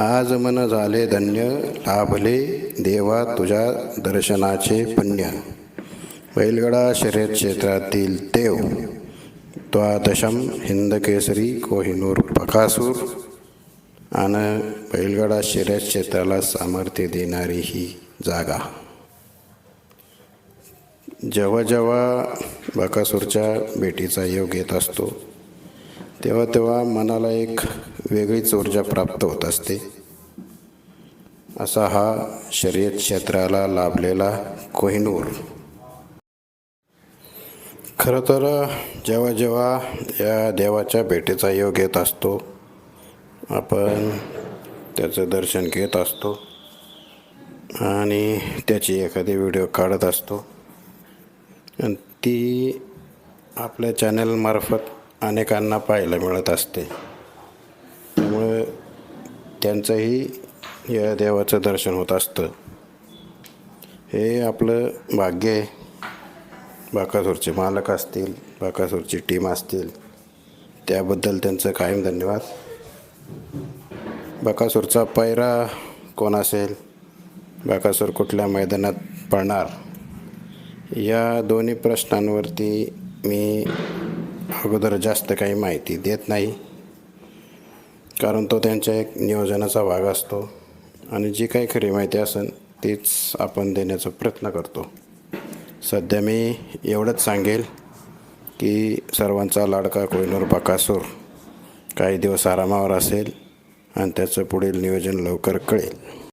आज मन झाले धन्य लाभले देवा तुझ्या दर्शनाचे पुण्य. बैलगडा शर्यत क्षेत्रातील देव द्वादशम हिंदकेसरी कोहिनूर बकासूर. आणि बैलगडा शर्यत क्षेत्राला सामर्थ्य देणारी ही जागा. जेव्हा जेव्हा बकासूरच्या भेटीचा योग येत असतो तेव्हा तेव्हा मनाला एक वेगळीच ऊर्जा प्राप्त होत असते. असा हा शर्यत क्षेत्राला लाभलेला कोहिनूर. खरं तर जेव्हा जेव्हा या देवाच्या भेटीचा योग येत असतो आपण त्याचं दर्शन घेत असतो आणि त्याची एखादी व्हिडिओ काढत असतो. आणि ती आपल्या चॅनलमार्फत अनेकांना पाहायला मिळत असते. त्यामुळे त्यांचंही या देवाचं दर्शन होत असतं. हे आपलं भाग्य आहे. बाकासूरचे मालक असतील बाकासूरची टीम असतील त्याबद्दल त्यांचं कायम धन्यवाद. बाकासूरचा पायरा कोण असेल बाकासूर कुठल्या मैदानात पडणार या दोन्ही प्रश्नांवरती मी अगोदर जास्त काही माहिती देत नाही. कारण तो त्यांच्या एक नियोजनाचा भाग असतो आणि जी काही खरी माहिती असेल तीच आपण देण्याचा प्रयत्न करतो. सध्या मी एवढंच सांगेल की सर्वांचा लाडका कोहिनूर बकासूर काही दिवस आरामावर असेल आणि त्याचं पुढील नियोजन लवकर कळेल.